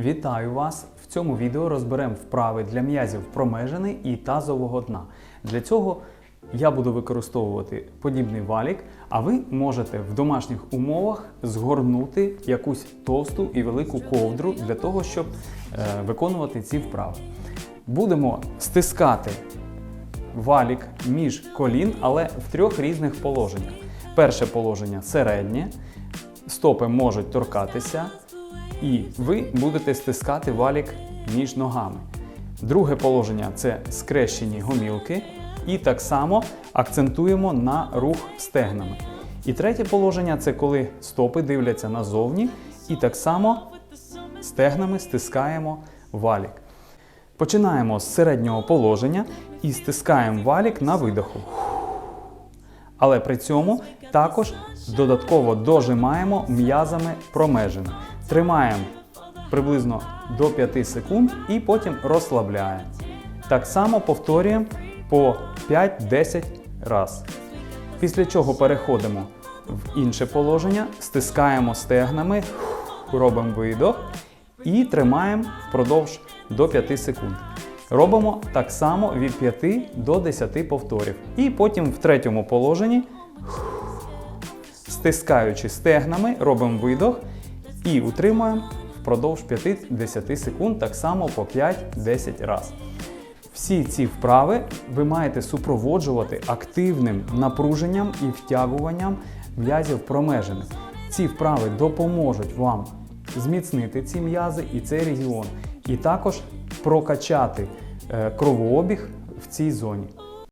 Вітаю вас! В цьому відео розберемо вправи для м'язів промежини і тазового дна. Для цього я буду використовувати подібний валік, а ви можете в домашніх умовах згорнути якусь товсту і велику ковдру для того, щоб е, виконувати ці вправи. Будемо стискати валік між колін, але в трьох різних положеннях. Перше положення середнє, стопи можуть торкатися, і ви будете стискати валік між ногами. Друге положення це скрещені гомілки, і так само акцентуємо на рух стегнами. І третє положення це коли стопи дивляться назовні, і так само стегнами стискаємо валік. Починаємо з середнього положення і стискаємо валік на видоху. Але при цьому також додатково дожимаємо м'язами промежини. Тримаємо приблизно до 5 секунд і потім розслабляємо. Так само повторюємо по 5-10 раз. Після чого переходимо в інше положення, стискаємо стегнами, робимо видох і тримаємо впродовж до 5 секунд. Робимо так само від 5 до 10 повторів. І потім в третьому положенні, стискаючи стегнами, робимо видох і утримуємо впродовж 5-10 секунд, так само по 5-10 разів. Всі ці вправи ви маєте супроводжувати активним напруженням і втягуванням м'язів промежини. Ці вправи допоможуть вам зміцнити ці м'язи і цей регіон, і також прокачати е, кровообіг в цій зоні.